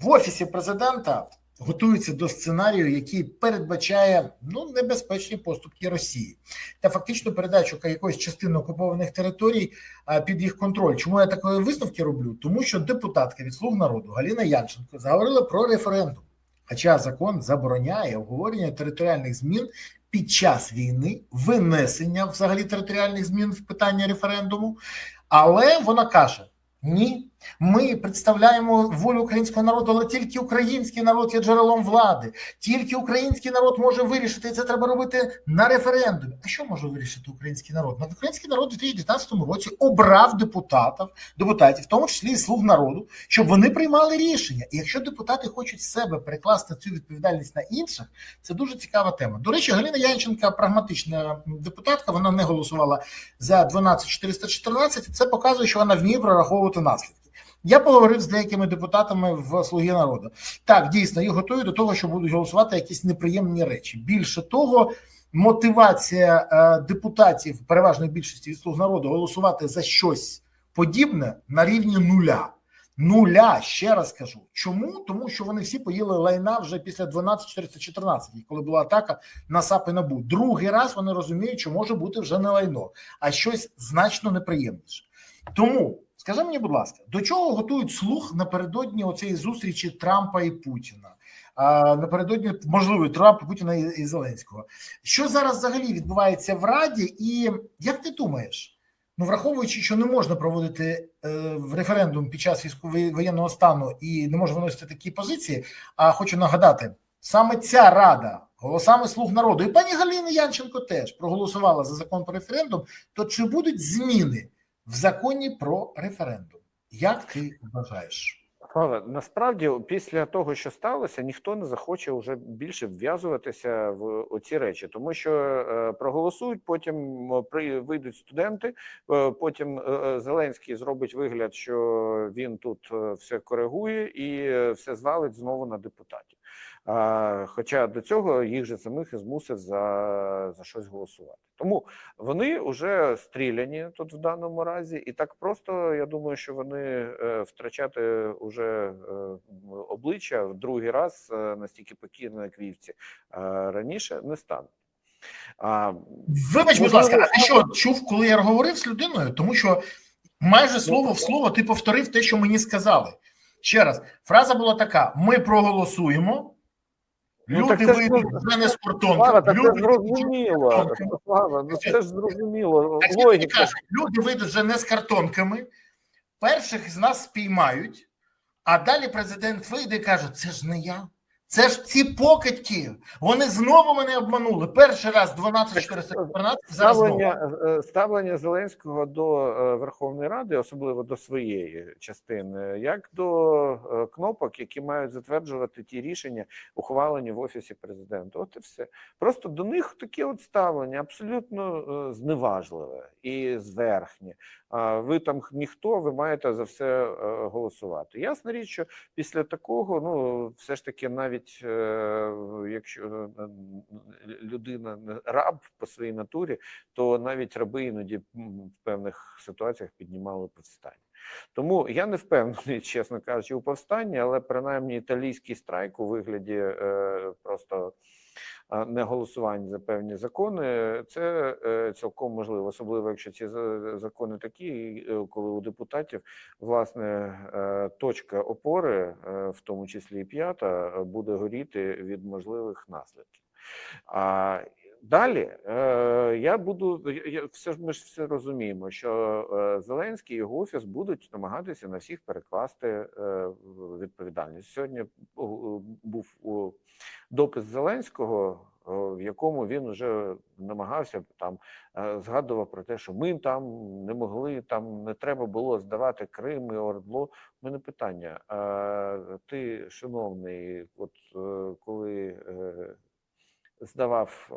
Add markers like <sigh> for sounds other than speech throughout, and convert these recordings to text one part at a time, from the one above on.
в офісі президента готуються до сценарію, який передбачає ну небезпечні поступки Росії та фактично передачу якоїсь частини окупованих територій під їх контроль. Чому я такої висновки роблю? Тому що депутатка від слуг народу Галіна Янченко заговорила про референдум. Хоча закон забороняє обговорення територіальних змін під час війни, винесення взагалі територіальних змін в питання референдуму, але вона каже: ні, ми представляємо волю українського народу, але тільки український народ є джерелом влади. Тільки український народ може вирішити, і це треба робити на референдумі. А що може вирішити український народ? Ну, Український народ у 2019 році обрав депутатів, депутатів, в тому числі і слуг народу, щоб вони приймали рішення. І якщо депутати хочуть себе перекласти цю відповідальність на інших, це дуже цікава тема. До речі, Галина Янченка прагматична депутатка. Вона не голосувала за 12414. Це показує, що вона вміє прораховувати наслідки. Я поговорив з деякими депутатами в Слуги народу. Так, дійсно, їх готують до того, що будуть голосувати якісь неприємні речі. Більше того, мотивація е, депутатів переважної більшості від слуг народу голосувати за щось подібне на рівні нуля. Нуля, ще раз кажу. Чому? Тому що вони всі поїли лайна вже після 12.414, коли була атака на САП і НАБУ. Другий раз вони розуміють, що може бути вже не лайно, а щось значно неприємніше. Тому скажи мені, будь ласка, до чого готують слух напередодні оцієї зустрічі Трампа і Путіна? А, напередодні можливо Трампа, Путіна і, і Зеленського. Що зараз взагалі відбувається в Раді, і як ти думаєш? Ну, враховуючи, що не можна проводити е, референдум під час військового воєнного стану і не може виносити такі позиції. А хочу нагадати, саме ця рада голосами слуг народу, і пані Галина Янченко теж проголосувала за закон про референдум. То чи будуть зміни в законі про референдум? Як ти вважаєш? Але насправді, після того, що сталося, ніхто не захоче вже більше вв'язуватися в оці речі, тому що е, проголосують, потім при вийдуть студенти. Е, потім е, е, Зеленський зробить вигляд, що він тут е, все коригує і е, все звалить знову на депутатів. Хоча до цього їх же самих і змусив за, за щось голосувати. Тому вони вже стріляні тут в даному разі, і так просто я думаю, що вони е, втрачати уже е, обличчя в другий раз е, настільки покійно, як вівці, раніше не стануть. А, Вибач, будь ласка, а ти що чув, коли я говорив з людиною? Тому що майже слово в слово ти повторив те, що мені сказали. Ще раз, фраза була така: ми проголосуємо. Ну, так Люди це вийдуть ну, вже не з Слава, так Люди, це зрозуміло. Слава, ну це ж зрозуміло. Так, я кажу, люди вийдуть вже не з картонками, перших з нас спіймають, а далі президент вийде і каже: це ж не я. Це ж ці покидьки. Вони знову мене обманули. Перший раз 12414, зараз знову. Ставлення, е, ставлення Зеленського до е, Верховної Ради, особливо до своєї частини, як до е, кнопок, які мають затверджувати ті рішення, ухвалені в офісі президента. От і все. Просто до них таке от ставлення абсолютно е, зневажливе і зверхнє. А ви там ніхто, ви маєте за все е, голосувати. Ясна річ, що після такого, ну все ж таки, навіть е, якщо е, людина раб по своїй натурі, то навіть раби іноді в певних ситуаціях піднімали повстання. Тому я не впевнений, <laughs> чесно кажучи, у повстанні, але принаймні італійський страйк у вигляді е, просто не голосування за певні закони, це е, цілком можливо, особливо якщо ці закони такі, е, коли у депутатів власне е, точка опори, в тому числі і п'ята, буде горіти від можливих наслідків. А далі е, я буду я, все ж ми ж все розуміємо, що е, Зеленський і його офіс будуть намагатися на всіх перекласти е, відповідальність. Сьогодні був допис Зеленського, в якому він вже намагався там згадував про те, що ми там не могли, там не треба було здавати Крим і Ордло. У мене питання: ти, шановний, от коли здавав.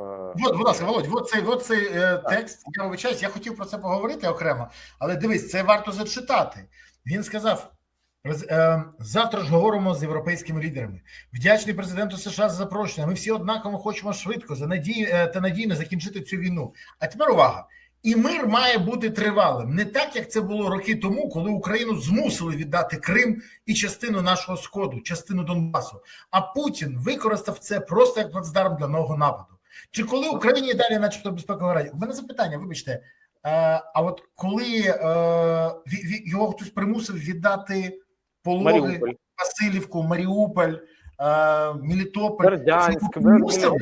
От, будь ласка, Володь, от цей, от цей е, текст. Я вибачаюсь, я хотів про це поговорити окремо, але дивись, це варто зачитати. Він сказав: е, завтра ж говоримо з європейськими лідерами. Вдячний президенту США за запрошення. Ми всі однаково хочемо швидко за надій, е, та надійно закінчити цю війну. А тепер увага. І мир має бути тривалим, не так як це було роки тому, коли Україну змусили віддати Крим і частину нашого сходу, частину Донбасу. А Путін використав це просто як плацдарм для нового нападу. Чи коли Україні далі, начебто, безпекова раді? У мене запитання, вибачте. Е, а от коли е, його хтось примусив віддати пологи, Маріуполь, Васильівку, Маріуполь, е, Мелітополь, Бердянськ, примусили?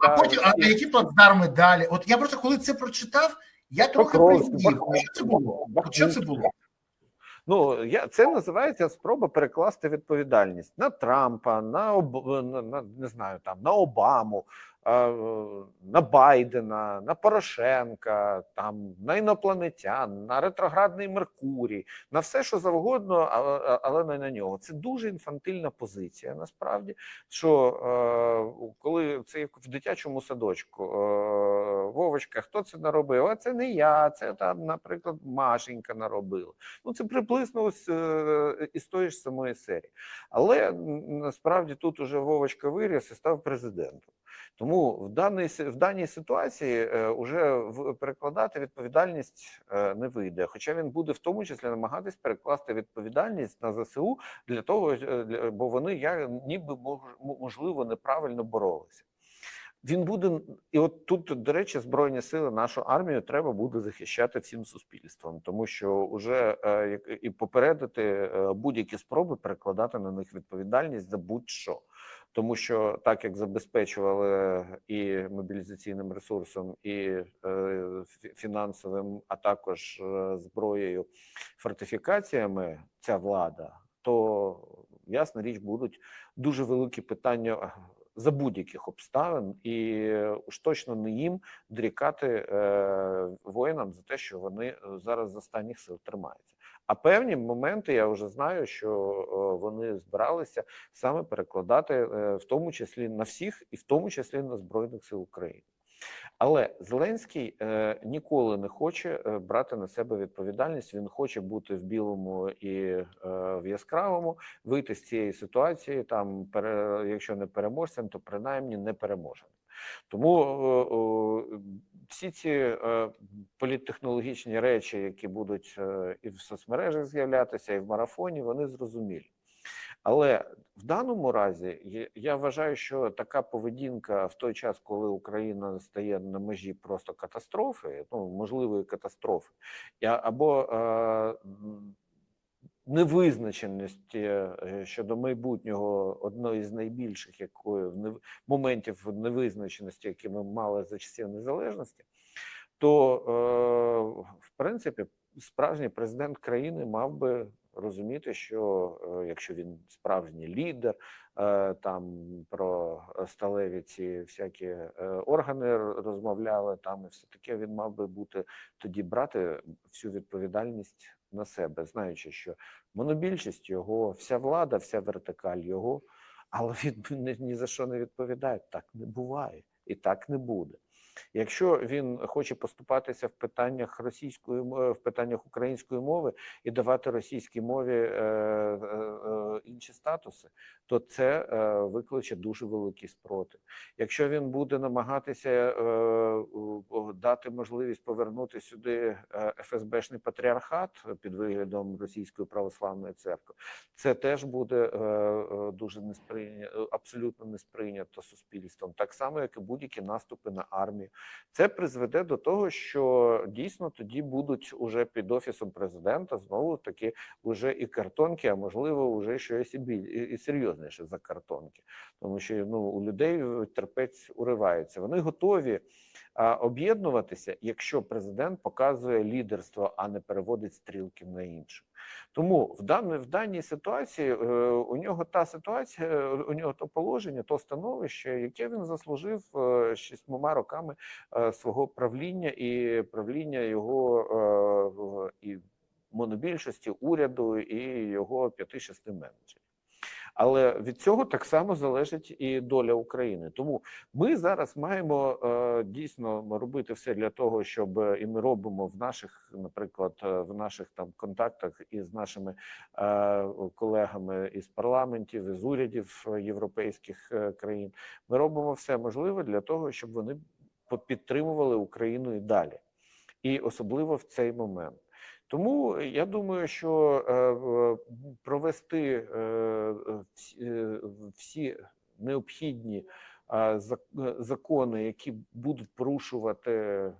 А потім, а які плацдарми далі? От я просто коли це прочитав, я трохи Покровськ, Що це було? Що це було? Ну я це називається спроба перекласти відповідальність на Трампа, на Об... на, на не знаю там на Обаму, на Байдена, на Порошенка, там на інопланетян, на ретроградний Меркурій, на все, що завгодно, але, не на нього. Це дуже інфантильна позиція. Насправді, що е, коли це як в дитячому садочку, е, Вовочка, хто це наробив? А це не я, це там, наприклад, Машенька наробила. Ну, це приблизно ось е, із тої ж самої серії. Але насправді тут уже Вовочка виріс і став президентом. Тому в даній, в даній ситуації е, уже в, перекладати відповідальність е, не вийде. Хоча він буде в тому числі намагатись перекласти відповідальність на ЗСУ для того, е, бо вони я ніби мож- можливо неправильно боролися. Він буде і от тут, до речі, збройні сили, нашу армію треба буде захищати всім суспільством, тому що вже е, і попередити е, будь-які спроби перекладати на них відповідальність за будь-що. Тому що так як забезпечували і мобілізаційним ресурсом, і е, фінансовим, а також е, зброєю, фортифікаціями ця влада, то ясна річ будуть дуже великі питання за будь-яких обставин, і уж точно не їм дрікати е, воїнам за те, що вони е, зараз з останніх сил тримаються. А певні моменти я вже знаю, що е, вони збиралися саме перекладати, е, в тому числі на всіх, і в тому числі на збройних сил України. Але Зеленський е, ніколи не хоче е, брати на себе відповідальність. Він хоче бути в білому і е, в яскравому, вийти з цієї ситуації. Там, пере, якщо не переможцем, то принаймні не переможеним. Тому е, е, всі ці е, політтехнологічні речі, які будуть і в соцмережах з'являтися, і в марафоні, вони зрозумілі. Але в даному разі я вважаю, що така поведінка в той час, коли Україна стає на межі просто катастрофи, ну можливої катастрофи, або невизначеності е, щодо майбутнього одної з найбільших якої в моментів невизначеності, які ми мали за часів незалежності, то е, в принципі справжній президент країни мав би розуміти, що е, якщо він справжній лідер, там про сталеві ці всякі органи розмовляли, там і все таке, він мав би бути тоді брати всю відповідальність на себе, знаючи, що монобільшість його, вся влада, вся вертикаль його, але <laughs> він ні, за що не відповідає. Так не буває і так не буде. Якщо він хоче поступатися в питаннях російської мо- в питаннях української мови і давати російській мові е, е, е, інші статуси, то це е, викличе дуже великий спротив. Якщо він буде намагатися е, дати можливість повернути сюди е, ФСБшний патріархат під виглядом Російської православної церкви, це теж буде е, е, дуже несприйнято, абсолютно не сприйнято суспільством, так само як і будь-які наступи на армію. Це призведе до того, що дійсно тоді будуть уже під офісом президента знову таки уже і картонки, а можливо, уже щось і біль і, серйозніше за картонки, тому що ну у людей терпець уривається. Вони готові об'єднуватися, якщо президент показує лідерство, а не переводить стрілки на інше. Тому в даній в даній ситуації е, у нього та ситуація, е, у нього то положення, то становище, яке він заслужив е, шістьмома роками е, свого правління і правління його е, і монобільшості уряду і його п'яти-шести менеджерів. Але від цього так само залежить і доля України. Тому ми зараз маємо е, дійсно робити все для того, щоб і ми робимо в наших, наприклад, в наших там контактах із нашими колегами із парламентів, із урядів європейських країн. Ми робимо все можливе для того, щоб вони підтримували Україну і далі. і особливо в цей момент. Тому я думаю, що е, провести е, е, всі, необхідні зак- закони, які будуть порушувати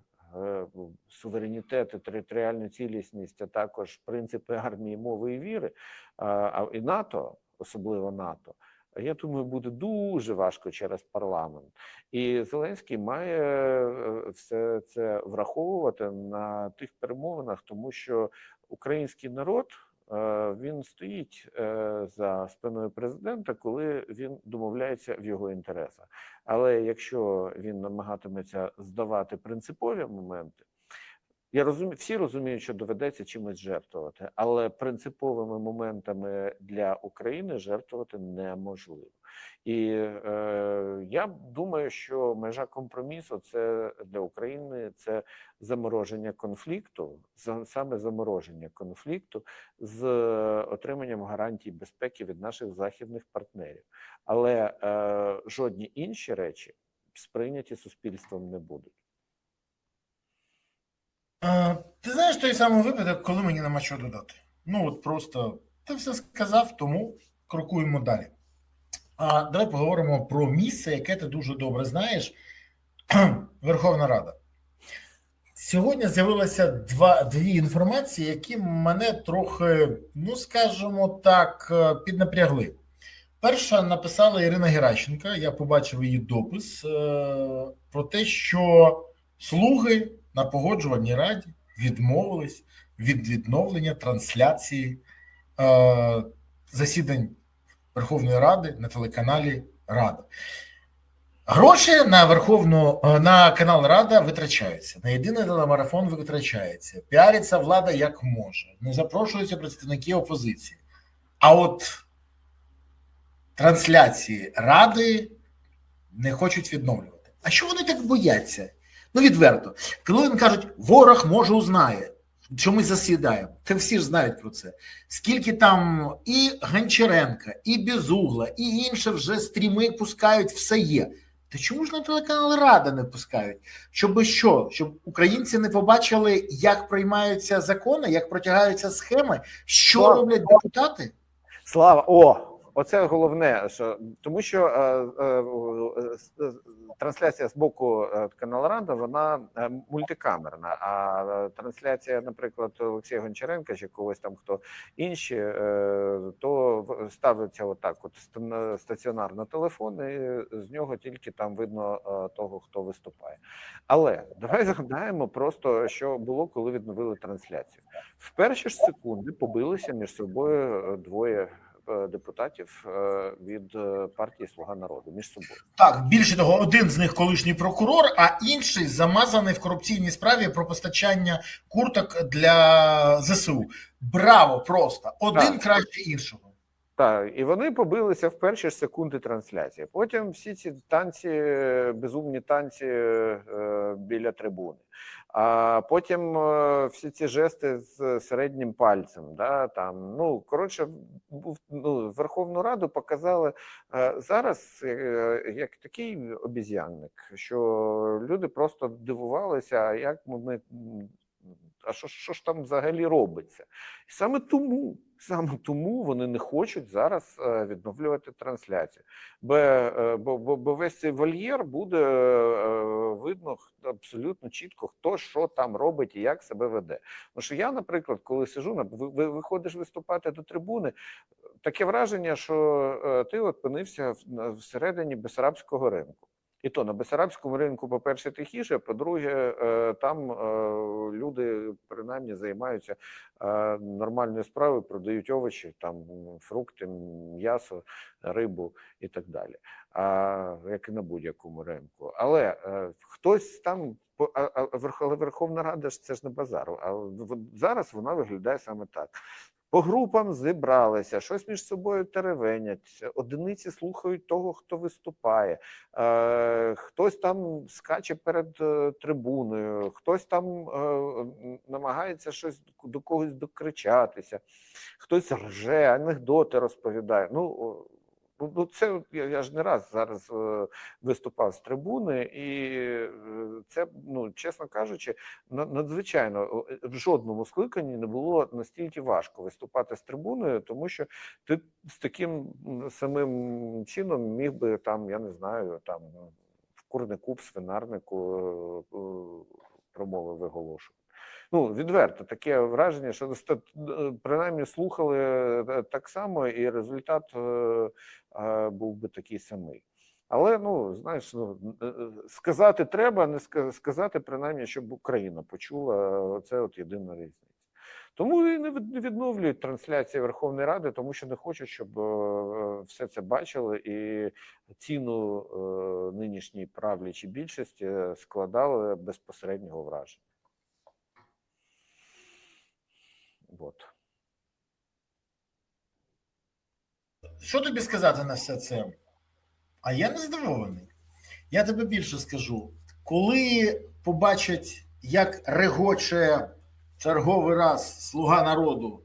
суверенітет і територіальну цілісність, а також принципи армії, мови і віри, а і НАТО, особливо НАТО. Я думаю, буде дуже важко через парламент, і Зеленський має е, все це враховувати на тих перемовинах, тому що український народ е, він стоїть е, за спиною президента, коли він домовляється в його інтересах. Але якщо він намагатиметься здавати принципові моменти, я розумію, всі розуміють, що доведеться чимось жертвувати, але принциповими моментами для України жертвувати неможливо. І е, я думаю, що межа компромісу це для України це замороження конфлікту, саме замороження конфлікту з отриманням гарантій безпеки від наших західних партнерів. Але е, жодні інші речі сприйняті суспільством не будуть. Ти знаєш той самий випадок, коли мені нема що додати. Ну от просто ти все сказав, тому крокуємо далі. А давай поговоримо про місце, яке ти дуже добре знаєш. <clears throat> Верховна Рада. Сьогодні з'явилося два дві інформації, які мене трохи, ну скажімо так, е, піднапрягли. Перша написала Ірина Геращенко. Я побачив її допис е, про те, що слуги на погоджувальній раді відмовились від відновлення трансляції е, засідань Верховної Ради на телеканалі Рада. Гроші на Верховну е, на канал Рада витрачаються. На єдиний телемарафон витрачається. Піариться влада як може. Не запрошуються представники опозиції. А от трансляції Ради не хочуть відновлювати. А що вони так бояться? Ну, відверто. Коли вони кажуть, ворог може узнає, що ми засідаємо. Та всі ж знають про це. Скільки там і Гончаренка, і Безугла, і інші вже стріми пускають, все є. Та чому ж на телеканал Рада не пускають? Щоб що? Щоб українці не побачили, як приймаються закони, як протягаються схеми, що Так. роблять депутати? Слава, о, оце головне, що тому що е, е, е, трансляція з боку е, каналу Рада вона е, мультикамерна. А трансляція, наприклад, Олексія Гончаренка чи когось там хто інші, е, то ставиться отак: от ста- стаціонар на телефон, і з нього тільки там видно того, хто виступає. Але давай згадаємо просто, що було, коли відновили трансляцію. В перші ж секунди побилися між собою двоє депутатів е, від е, партії Слуга народу між собою. Так, більше того, один з них колишній прокурор, а інший замазаний в корупційній справі про постачання курток для ЗСУ. Браво! Просто один Так. краще іншого. Так, і вони побилися в перші ж секунди трансляції. Потім всі ці танці, е, безумні танці е, біля трибуни. А потім е, всі ці жести з середнім пальцем. Да, там, ну, коротше, ну, Верховну Раду показали е, зараз е, як такий обіз'янник, що люди просто дивувалися, як ми. А що, що ж там взагалі робиться? І саме тому, саме тому вони не хочуть зараз е, відновлювати трансляцію. Бо, е, бо, бо, бо весь цей вольєр буде е, видно абсолютно чітко, хто що там робить і як себе веде. Тому що я, наприклад, коли сижу на ви- ви- виходиш виступати до трибуни, таке враження, що ти опинився всередині Бесарабського ринку. І то на Бесарабському ринку, по-перше, тихіше, по-друге, е, там е, люди принаймні займаються е, нормальною справою, продають овочі, там фрукти, м'ясо, рибу і так далі. А, як і на будь-якому ринку. Але хтось там а, Верховна Рада ж це ж не базар. А зараз вона виглядає саме так. По групам зібралися, щось між собою теревенять, одиниці слухають того, хто виступає, е, хтось там скаче перед е, трибуною, хтось там е, намагається щось до когось докричатися, хтось рже, анекдоти розповідає. Ну, Ну, це я, ж не раз зараз е, виступав з трибуни, і е, це, ну чесно кажучи, на- надзвичайно е, в жодному скликанні не було настільки важко виступати з трибуною, тому що ти з таким самим чином міг би там, я не знаю, там в курнику, в свинарнику промови виголошувати. Ну, відверто таке враження, що принаймні слухали е, так само, і результат е, е, був би такий самий. Але ну знаєш, ну сказати треба, не сказати, принаймні, щоб Україна почула. Це от єдина різниця. Тому і не відновлюють трансляції Верховної Ради, тому що не хочуть, щоб все це бачили і ціну нинішній правлячій більшості складали безпосереднього враження. От. Що тобі сказати на все це? А я не здивований. Я тебе більше скажу. Коли побачать, як регоче черговий раз слуга народу,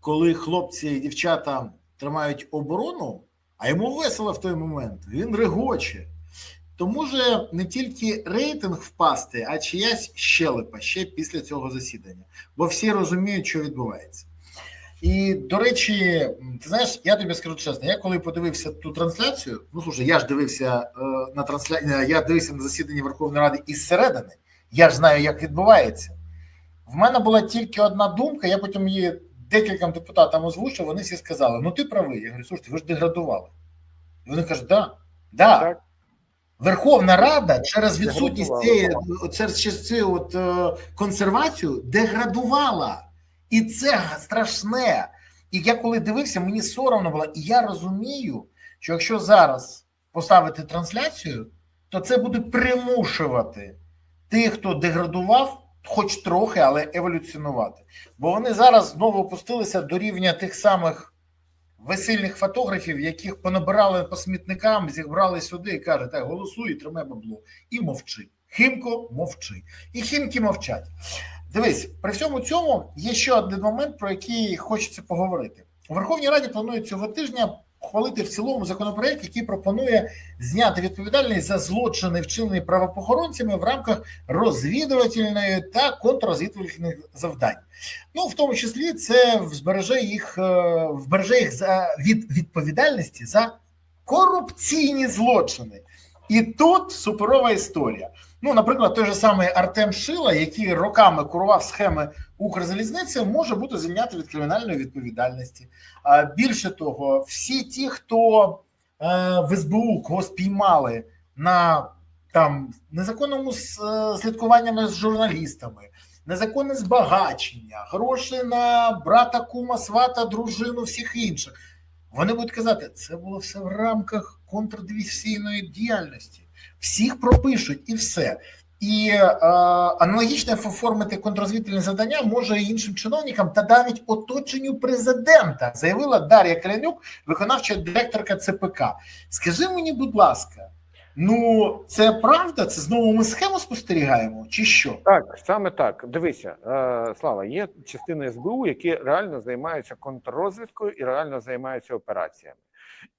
коли хлопці і дівчата тримають оборону, а йому весело в той момент, він регоче. То може не тільки рейтинг впасти, а чиясь щелепа ще після цього засідання, бо всі розуміють, що відбувається. І до речі, ти знаєш, я тобі скажу чесно, я коли подивився ту трансляцію, ну слушай, я ж дивився е, на трансляцію, я дивився на засідання Верховної Ради із середини, я ж знаю, як відбувається. В мене була тільки одна думка, я потім її декільком депутатам озвучив, вони всі сказали: ну ти правий. Я говорю, слушайте, ви ж деградували. І вони кажуть, да, да. Так. Верховна Рада через відсутність цієї через, цю от, е, консервацію деградувала. І це страшне. І я коли дивився, мені соромно було. І я розумію, що якщо зараз поставити трансляцію, то це буде примушувати тих, хто деградував, хоч трохи, але еволюціонувати. Бо вони зараз знову опустилися до рівня тих самих весільних фотографів, яких понабирали по смітникам, зібрали сюди і кажуть, так, голосуй, і тримай бабло. І мовчи. Химко, мовчи. І химки мовчать. Дивись, при всьому цьому є ще один момент, про який хочеться поговорити. У Верховній Раді планують цього тижня ухвалити в цілому законопроект, який пропонує зняти відповідальність за злочини, вчинені правоохоронцями в рамках розвідувальної та контррозвідувальних завдань. Ну, в тому числі, це збереже їх, е, вбереже їх за від відповідальності за корупційні злочини. І тут суперова історія. Ну, наприклад, той же самий Артем Шила, який роками курував схеми Укрзалізниці, може бути звільнятий від кримінальної відповідальності. А більше того, всі ті, хто е, в СБУ кого спіймали на там незаконному е, слідкуванні з журналістами, незаконне збагачення, гроші на брата, кума, свата, дружину, всіх інших. Вони будуть казати, це було все в рамках контрдивізійної діяльності. Всіх пропишуть і все. І е, аналогічно оформити контррозвідувальне завдання може і іншим чиновникам та навіть оточенню президента, заявила Дар'я Калянюк, виконавча директорка ЦПК. Скажи мені, будь ласка, ну це правда? Це знову ми схему спостерігаємо, чи що? Так, саме так. Дивися, е, Слава, є частини СБУ, які реально займаються контррозвідкою і реально займаються операціями.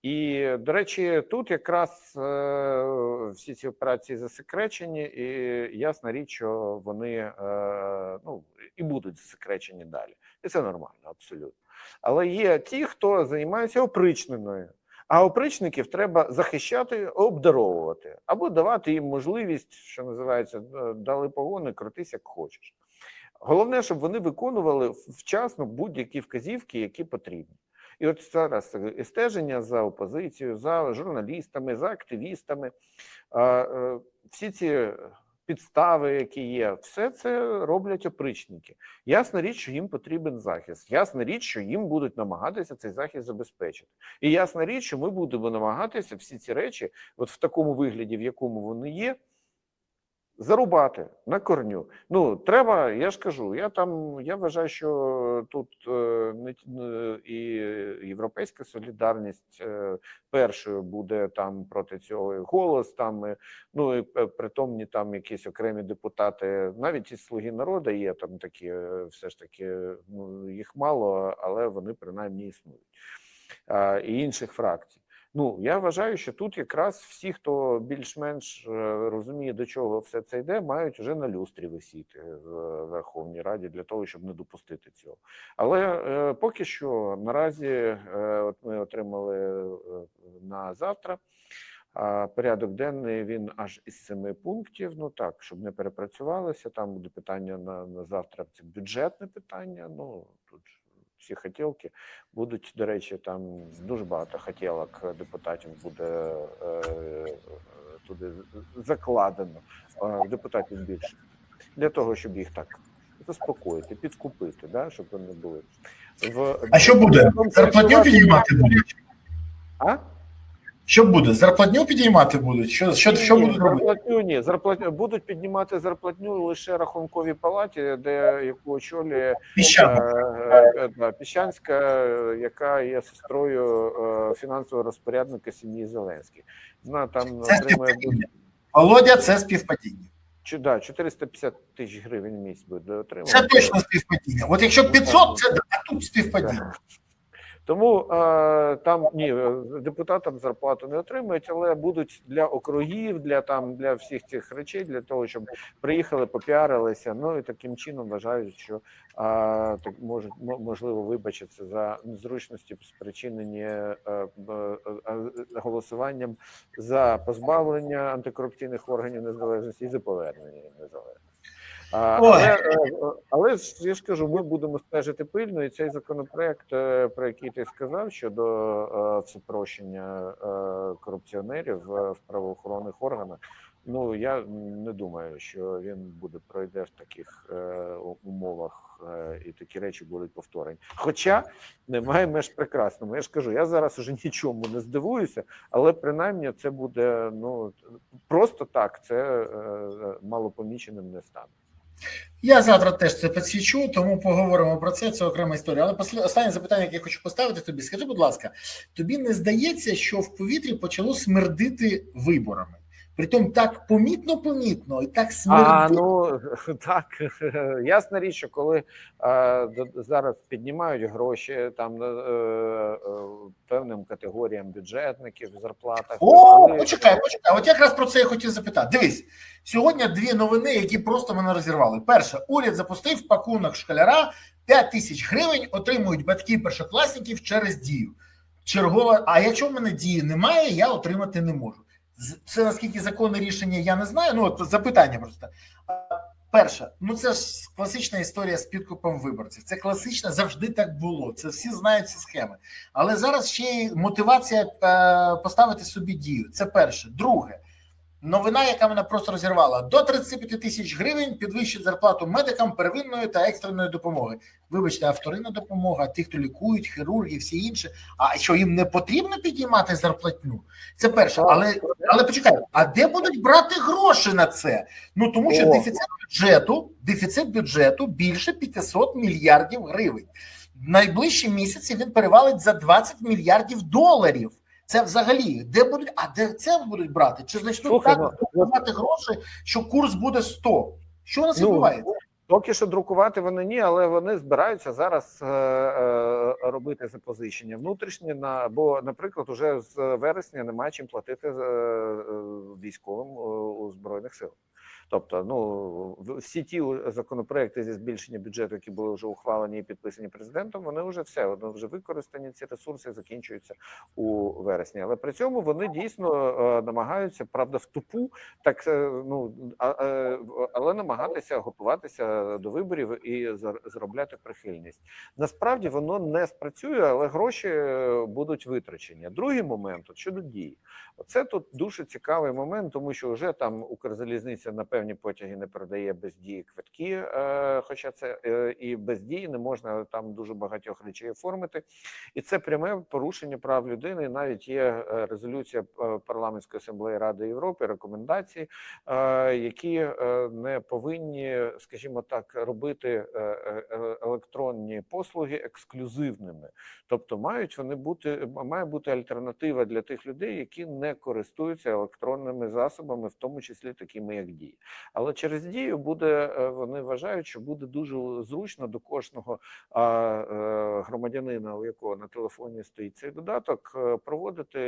І, до речі, тут якраз е, всі ці операції засекречені, і ясна річ, що вони е, ну, і будуть засекречені далі. І це нормально, абсолютно. Але є ті, хто займається опричненою. А опричників треба захищати, обдаровувати або давати їм можливість, що називається, дали погони, крутись як хочеш. Головне, щоб вони виконували вчасно будь-які вказівки, які потрібні. І от зараз і стеження за опозицією, за журналістами, за активістами, е, всі ці підстави, які є, все це роблять опричники. Ясна річ, що їм потрібен захист. Ясна річ, що їм будуть намагатися цей захист забезпечити. І ясна річ, що ми будемо намагатися всі ці речі, от в такому вигляді, в якому вони є, зарубати на корню. Ну треба, я ж кажу, я там я вважаю, що тут е, е, і європейська солідарність е, першою буде там проти цього і голос. Там е, ну і притомні там якісь окремі депутати, навіть із слуги народу є там такі, е, все ж таки, ну їх мало, але вони принаймні існують. І інших фракцій. Ну я вважаю, що тут якраз всі, хто більш-менш е, розуміє, до чого все це йде, мають вже на люстрі висіти в Верховній Раді для того, щоб не допустити цього. Але е, поки що наразі е, от ми отримали е, на завтра. А порядок денний він аж із семи пунктів. Ну так, щоб не перепрацювалося. Там буде питання на, на завтра. Це бюджетне питання. Ну тут всі хотілки будуть. До речі, там дуже багато хотілок депутатів буде е, е, туди закладено. е, Депутатів більше для того, щоб їх так заспокоїти, підкупити, да, щоб вони були в А що буде? Зарплатню що підіймати будуть? А? Що буде? Зарплатню підіймати будуть? Що, що, що будуть робити? зарплатню ні. Зарплатню будуть піднімати зарплатню лише рахунковій палаті, де яку очолює Піщано. е, е, Піщанська, е, яка є сестрою е, фінансового розпорядника сім'ї Зеленських. Вона там Це отримує. Володя, це співпадіння. чи да, 450 тисяч гривень в місяць буде отримувати. Це точно співпадіння. От якщо 500, це а тут співпадіння. Тому е, там ні, е, депутатам зарплату не отримують, але будуть для округів, для там для всіх цих речей, для того, щоб приїхали, попіарилися. Ну і таким чином вважають, що е, так можуть мо- можливо вибачитися за незручності, спричинені голосуванням за позбавлення антикорупційних органів незалежності і за повернення незалежності. Але, е, але я ж кажу, ми будемо стежити пильно, і цей законопроект, е, про який ти сказав, щодо е, всепрощення е, корупціонерів в правоохоронних органах. Ну я не думаю, що він буде пройде в таких е, умовах, е, і такі речі будуть повторені. Хоча немає меж прекрасному. Я ж кажу, я зараз уже <laughs> нічому не здивуюся, але принаймні це буде ну просто так. Це е, малопоміченим не стане. Я завтра теж це підсвічу, тому поговоримо про це. Це окрема історія. Але останнє запитання, яке я хочу поставити тобі. Скажи, будь ласка, тобі не здається, що в повітрі почало смердити виборами? Притом так помітно, помітно і так. А ну <laughs> так <laughs> ясна річ, що коли е, зараз піднімають гроші там е, е, певним категоріям бюджетників в зарплатах. О, коли- почекай, почекай. От якраз про це я хотів запитати. Дивись, сьогодні дві новини, які просто мене розірвали. Перше, уряд запустив пакунок школяра 5 тисяч гривень отримують батьки першокласників через дію. Чергова, а якщо в мене дії немає, я отримати не можу. Це наскільки законне рішення, я не знаю. Ну от запитання просто. Перше, ну це ж класична історія з підкупом виборців. Це класично, завжди так було. Це всі знають ці схеми. Але зараз ще й мотивація е, поставити собі дію. Це перше. Друге, новина, яка мене просто розірвала: до 35 тисяч гривень підвищить зарплату медикам первинної та екстреної допомоги. Вибачте, а вторинна допомога, ті, хто лікують, хірурги, всі інші. А що їм не потрібно підіймати зарплатню? Це перше. Але але почекай, а де будуть брати гроші на це? Ну тому що дефіцит бюджету, дефіцит бюджету більше 500 мільярдів гривень. В найближчі місяці він перевалить за 20 мільярдів доларів. Це взагалі де будуть, а де це будуть брати? Чи значно Слухай, так ну, брати гроші, що курс буде 100? Що у нас Ну, відбувається? Поки що друкувати вони ні, але вони збираються зараз е, е, робити запозичення внутрішні на бо, наприклад, уже з вересня немає чим платити е, е, військовим е, у збройних сил. Тобто, ну всі ті законопроекти зі збільшення бюджету, які були вже ухвалені і підписані президентом, вони вже все вони вже використані. Ці ресурси закінчуються у вересні. Але при цьому вони дійсно е, намагаються, правда, в тупу, так е, ну е, але намагатися готуватися до виборів і заробляти прихильність. Насправді воно не спрацює, але гроші будуть витрачені. Другий момент от щодо дій. Оце тут дуже цікавий момент, тому що вже там Укрзалізниця на певні потяги не продає без дії квитки, е, хоча це е, і без дії не можна там дуже багатьох речей оформити. І це пряме порушення прав людини. Навіть є е, резолюція парламентської асамблеї Ради Європи, рекомендації, які не повинні, скажімо так, робити електронні послуги ексклюзивними. Тобто мають вони бути має бути альтернатива для тих людей, які не користуються електронними засобами, в тому числі такими як дії. Але через дію буде е, вони вважають, що буде дуже зручно до кожного е, громадянина, у якого на телефоні стоїть цей додаток, е, проводити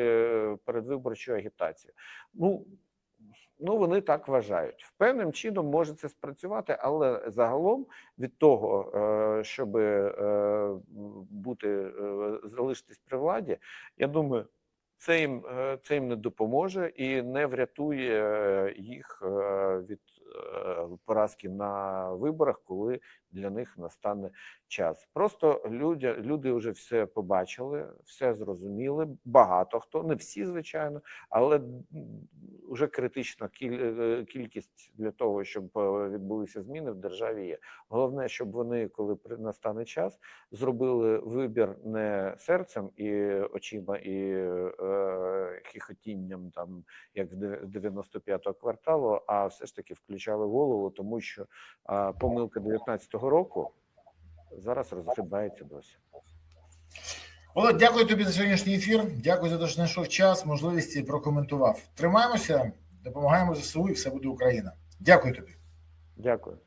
передвиборчу агітацію. Ну Ну, вони так вважають. Певним чином може це спрацювати, але загалом від того, щоб бути залишитись при владі, я думаю, це їм е, це їм не допоможе і не врятує е, їх е, від поразки на виборах, коли для них настане час. Просто люди, люди вже все побачили, все зрозуміли. Багато хто, не всі, звичайно, але вже критична кіль- е, кількість для того, щоб е, відбулися зміни в державі є. Головне, щоб вони, коли настане час, зробили вибір не серцем і очима і е, хихотінням, там як в дев- 95-го кварталу, а все ж таки включали голову, тому що а, помилка 19-го року зараз розгрібається досі. Володь, дякую тобі за сьогоднішній ефір. Дякую за те, що знайшов час, можливість і прокоментував. Тримаємося, допомагаємо ЗСУ, і все буде Україна. Дякую тобі. Дякую.